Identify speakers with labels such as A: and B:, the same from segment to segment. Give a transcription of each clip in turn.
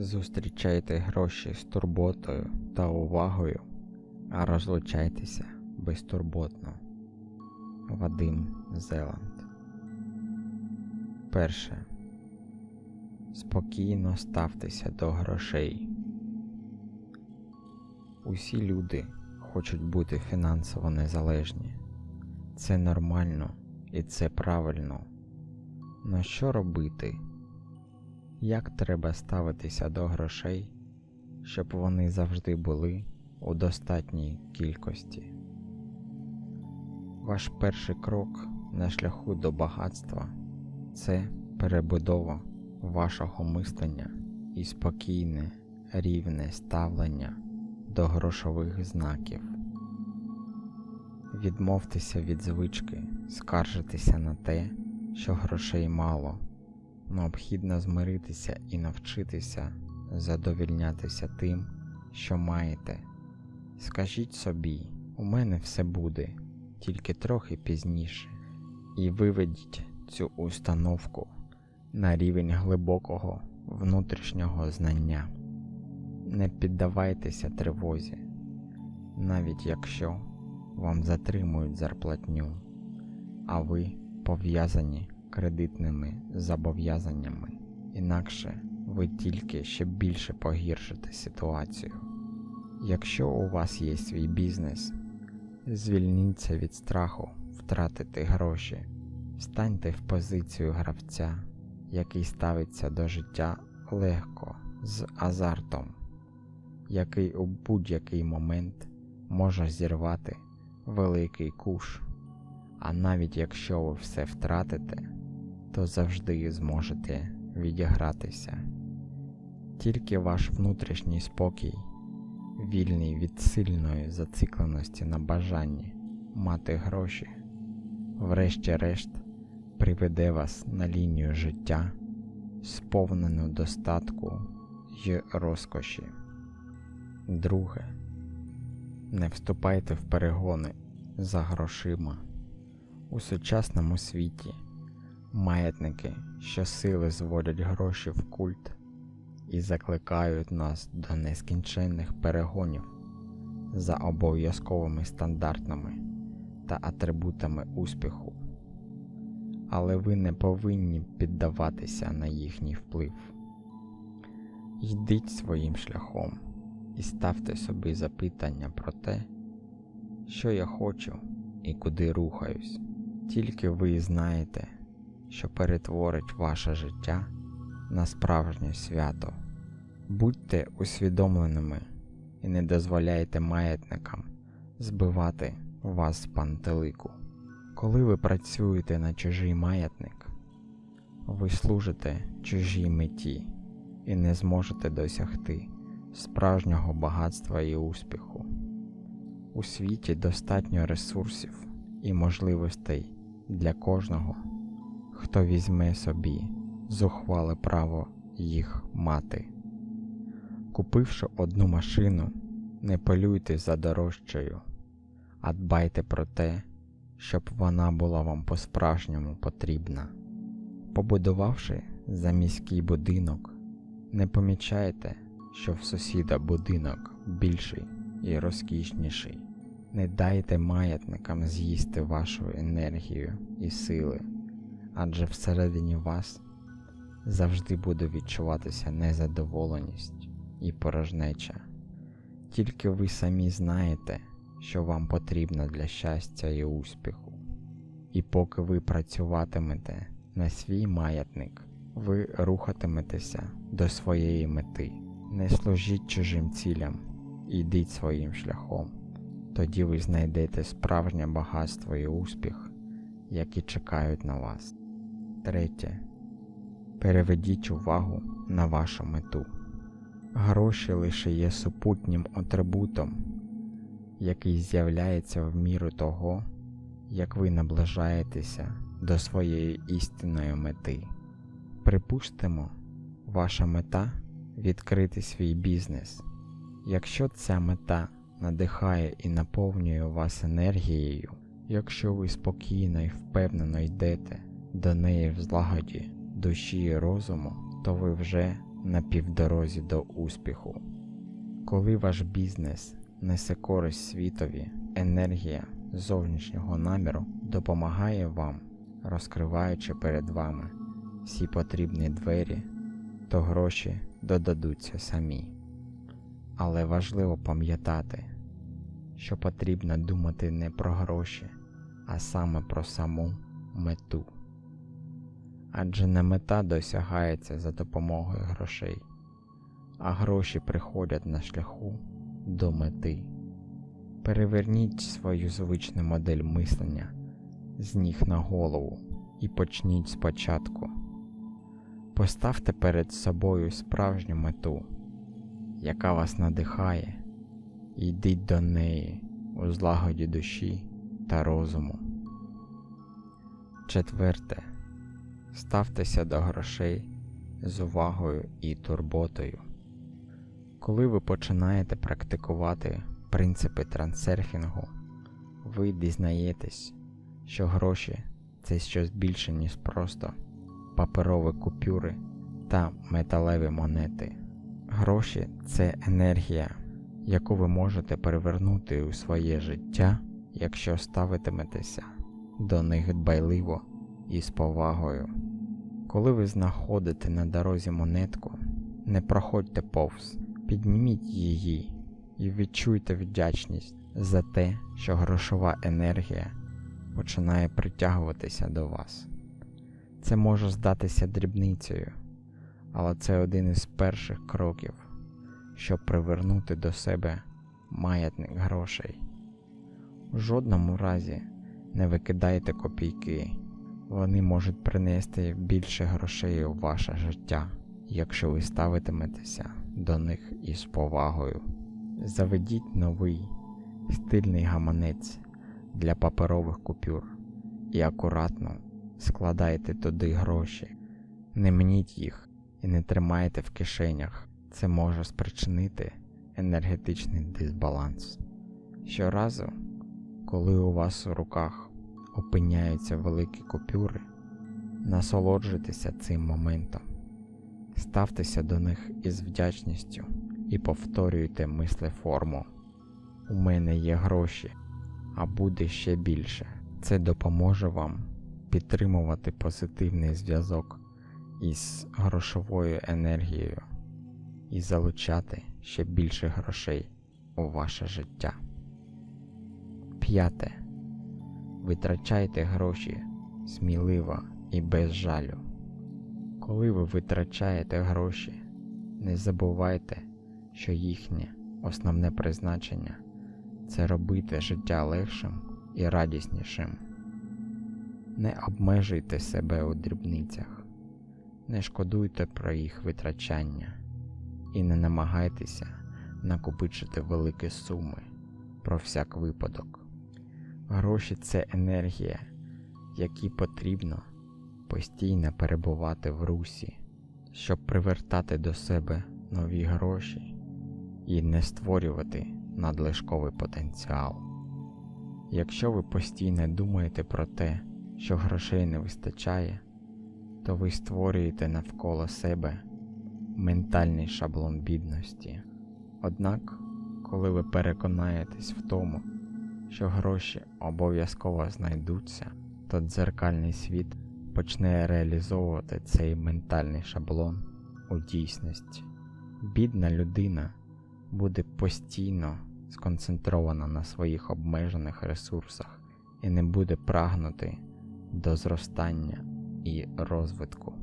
A: Зустрічайте гроші з турботою та увагою, а розлучайтеся безтурботно. Вадим Зеланд. Перше. Спокійно ставтеся до грошей. Усі люди хочуть бути фінансово незалежні. Це нормально і це правильно. Но що робити? Як треба ставитися до грошей, щоб вони завжди були у достатній кількості? Ваш перший крок на шляху до багатства це перебудова вашого мислення і спокійне, рівне ставлення до грошових знаків. Відмовтеся від звички скаржитися на те, що грошей мало. Необхідно змиритися і навчитися задовільнятися тим, що маєте. Скажіть собі, у мене все буде, тільки трохи пізніше, і виведіть цю установку на рівень глибокого внутрішнього знання. Не піддавайтеся тривозі, навіть якщо вам затримують зарплатню, а ви пов'язані кредитними зобов'язаннями, інакше ви тільки ще більше погіршите ситуацію. Якщо у вас є свій бізнес, звільніться від страху втратити гроші, встаньте в позицію гравця, який ставиться до життя легко, з азартом, який у будь-який момент може зірвати великий куш. А навіть якщо ви все втратите, то завжди зможете відігратися. Тільки ваш внутрішній спокій, вільний від сильної зацикленості на бажанні мати гроші, врешті-решт приведе вас на лінію життя, сповнену достатку й розкоші. Друге, не вступайте в перегони за грошима. У сучасному світі маятники щосили зводять гроші в культ і закликають нас до нескінченних перегонів за обов'язковими стандартами та атрибутами успіху. Але ви не повинні піддаватися на їхній вплив. Йдіть своїм шляхом і ставте собі запитання про те, що я хочу і куди рухаюсь. Тільки ви знаєте, що перетворить ваше життя на справжнє свято. Будьте усвідомленими і не дозволяйте маятникам збивати вас з пантелику. Коли ви працюєте на чужий маятник, ви служите чужій меті і не зможете досягти справжнього багатства і успіху. У світі достатньо ресурсів і можливостей для кожного, хто візьме собі зухвале право їх мати. Купивши одну машину, не полюйте за дорожчою, а дбайте про те, щоб вона була вам по-справжньому потрібна. Побудувавши заміський будинок, не помічайте, що в сусіда будинок більший і розкішніший. Не дайте маятникам з'їсти вашу енергію і сили, адже всередині вас завжди буде відчуватися незадоволеність і порожнеча. Тільки ви самі знаєте, що вам потрібно для щастя і успіху. І поки ви працюватимете на свій маятник, ви рухатиметеся до своєї мети. Не служіть чужим цілям, йдіть своїм шляхом. Тоді ви знайдете справжнє багатство і успіх, які чекають на вас. Третє. Переведіть увагу на вашу мету. Гроші лише є супутнім атрибутом, який з'являється в міру того, як ви наближаєтеся до своєї істинної мети. Припустимо, ваша мета відкрити свій бізнес. Якщо ця мета надихає і наповнює вас енергією, якщо ви спокійно і впевнено йдете до неї в злагоді душі і розуму, то ви вже на півдорозі до успіху. Коли ваш бізнес несе користь світові, енергія зовнішнього наміру допомагає вам, розкриваючи перед вами всі потрібні двері, то гроші додадуться самі. Але важливо пам'ятати, що потрібно думати не про гроші, а саме про саму мету. Адже не мета досягається за допомогою грошей, а гроші приходять на шляху до мети. Переверніть свою звичну модель мислення з ніг на голову і почніть спочатку. Поставте перед собою справжню мету, яка вас надихає, йдіть до неї у злагоді душі та розуму. Четверте. Ставтеся до грошей з увагою і турботою. Коли ви починаєте практикувати принципи трансерфінгу, ви дізнаєтесь, що гроші це щось більше, ніж просто паперові купюри та металеві монети. Гроші це енергія, яку ви можете перевернути у своє життя, якщо ставитиметеся до них дбайливо і з повагою. Коли ви знаходите на дорозі монетку, не проходьте повз, підніміть її і відчуйте вдячність за те, що грошова енергія починає притягуватися до вас. Це може здатися дрібницею, але це один із перших кроків, щоб привернути до себе маятник грошей. У жодному разі не викидайте копійки, вони можуть принести більше грошей у ваше життя, якщо ви ставитиметеся до них із повагою. Заведіть новий стильний гаманець для паперових купюр і акуратно складайте туди гроші, не мніть їх і не тримайте в кишенях. Це може спричинити енергетичний дисбаланс. Щоразу, коли у вас у руках опиняються великі купюри, насолоджуйтеся цим моментом, ставтеся до них із вдячністю і повторюйте мислеформу. У мене є гроші, а буде ще більше. Це допоможе вам підтримувати позитивний зв'язок із грошовою енергією і залучати ще більше грошей у ваше життя. П'яте. Витрачайте гроші сміливо і без жалю. Коли ви витрачаєте гроші, не забувайте, що їхнє основне призначення це робити життя легшим і радіснішим. Не обмежуйте себе у дрібницях, не шкодуйте про їх витрачання і не намагайтеся накопичити великі суми про всяк випадок. Гроші це енергія, якій потрібно постійно перебувати в русі, щоб привертати до себе нові гроші і не створювати надлишковий потенціал. Якщо ви постійно думаєте про те, що грошей не вистачає, то ви створюєте навколо себе ментальний шаблон бідності. Однак, коли ви переконаєтесь в тому, що гроші обов'язково знайдуться, то дзеркальний світ почне реалізовувати цей ментальний шаблон у дійсності. Бідна людина буде постійно сконцентрована на своїх обмежених ресурсах і не буде прагнути до зростання і розвитку.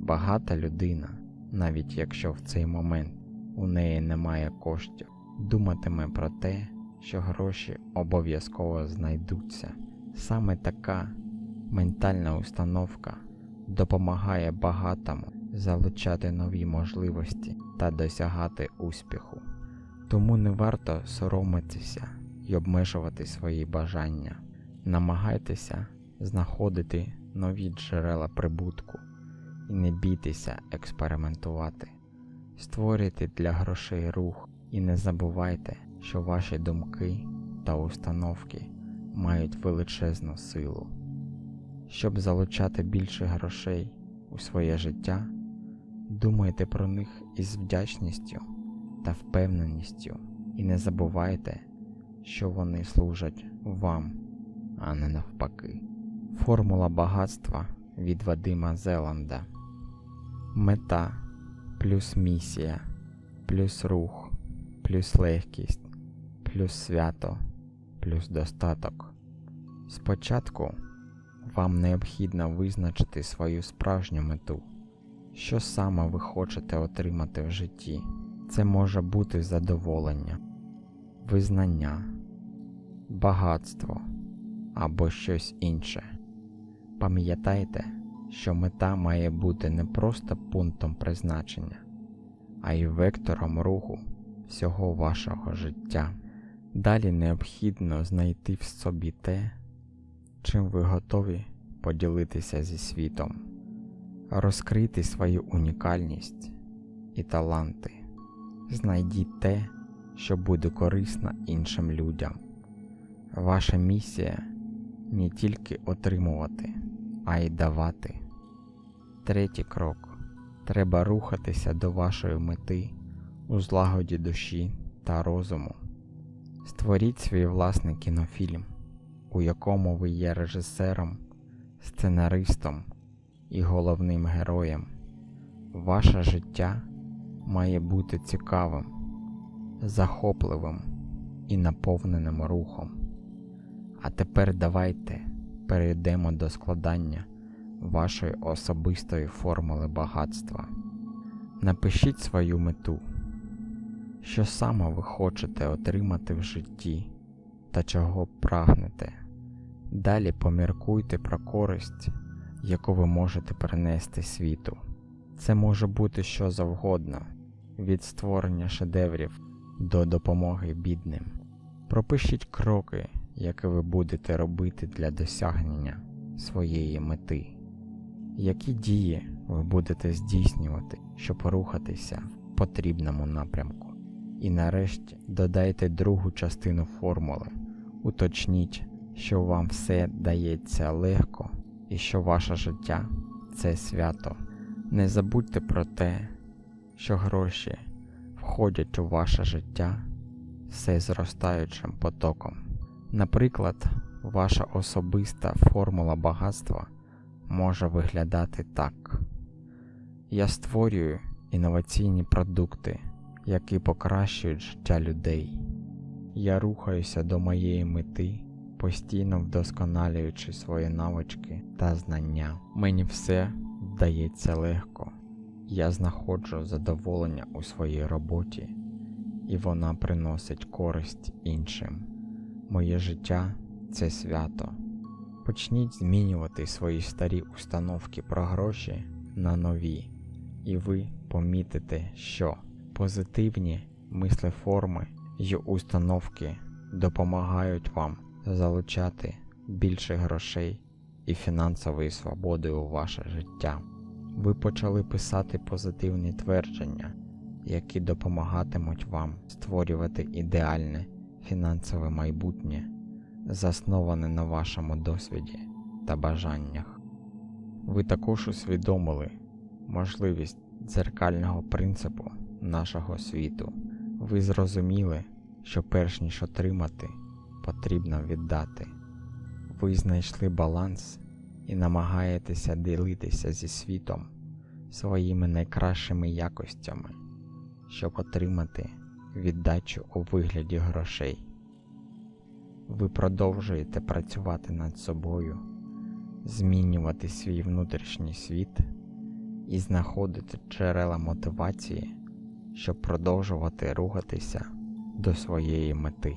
A: Багата людина, навіть якщо в цей момент у неї немає коштів, думатиме про те, що гроші обов'язково знайдуться. Саме така ментальна установка допомагає багатому залучати нові можливості та досягати успіху. Тому не варто соромитися і обмежувати свої бажання. Намагайтеся знаходити нові джерела прибутку і не бійтеся експериментувати. Створюйте для грошей рух і не забувайте, що ваші думки та установки мають величезну силу. Щоб залучати більше грошей у своє життя, Думайте про них із вдячністю та впевненістю і не забувайте, що вони служать вам, а не навпаки. Формула багатства від Вадима Зеланда. Мета плюс місія, плюс рух, плюс легкість, плюс свято, плюс достаток. Спочатку вам необхідно визначити свою справжню мету. Що саме ви хочете отримати в житті? Це може бути задоволення, визнання, багатство або щось інше. Пам'ятайте, що мета має бути не просто пунктом призначення, а й вектором руху всього вашого життя. Далі необхідно знайти в собі те, чим ви готові поділитися зі світом, розкрити свою унікальність і таланти. Знайдіть те, що буде корисно іншим людям. Ваша місія не тільки отримувати, а й давати. Третій крок. Треба рухатися до вашої мети у злагоді душі та розуму. Створіть свій власний кінофільм, у якому ви є режисером, сценаристом і головним героєм. Ваше життя має бути цікавим, захопливим і наповненим рухом. А тепер давайте перейдемо до складання вашої особистої формули багатства. Напишіть свою мету, що саме ви хочете отримати в житті та чого прагнете. Далі поміркуйте про користь, яку ви можете принести світу. Це може бути що завгодно, від створення шедеврів до допомоги бідним. Пропишіть кроки, які ви будете робити для досягнення своєї мети. Які дії ви будете здійснювати, щоб рухатися в потрібному напрямку? І нарешті додайте другу частину формули. Уточніть, що вам все дається легко і що ваше життя це свято. Не забудьте про те, що гроші входять у ваше життя все зростаючим потоком. Наприклад, ваша особиста формула багатства може виглядати так. Я створюю інноваційні продукти, які покращують життя людей. Я рухаюся до моєї мети, постійно вдосконалюючи свої навички та знання. Мені все вдається легко. Я знаходжу задоволення у своїй роботі, і вона приносить користь іншим. Моє життя це свято. Почніть змінювати свої старі установки про гроші на нові, і ви помітите, що позитивні мислеформи й установки допомагають вам залучати більше грошей і фінансової свободи у ваше життя. Ви почали писати позитивні твердження, які допомагатимуть вам створювати ідеальне фінансове майбутнє, засноване на вашому досвіді та бажаннях. Ви також усвідомили можливість дзеркального принципу нашого світу. Ви зрозуміли, що перш ніж отримати, потрібно віддати. Ви знайшли баланс і намагаєтеся ділитися зі світом своїми найкращими якостями, щоб отримати віддачу у вигляді грошей. Ви продовжуєте працювати над собою, змінювати свій внутрішній світ і знаходити джерела мотивації, щоб продовжувати рухатися до своєї мети.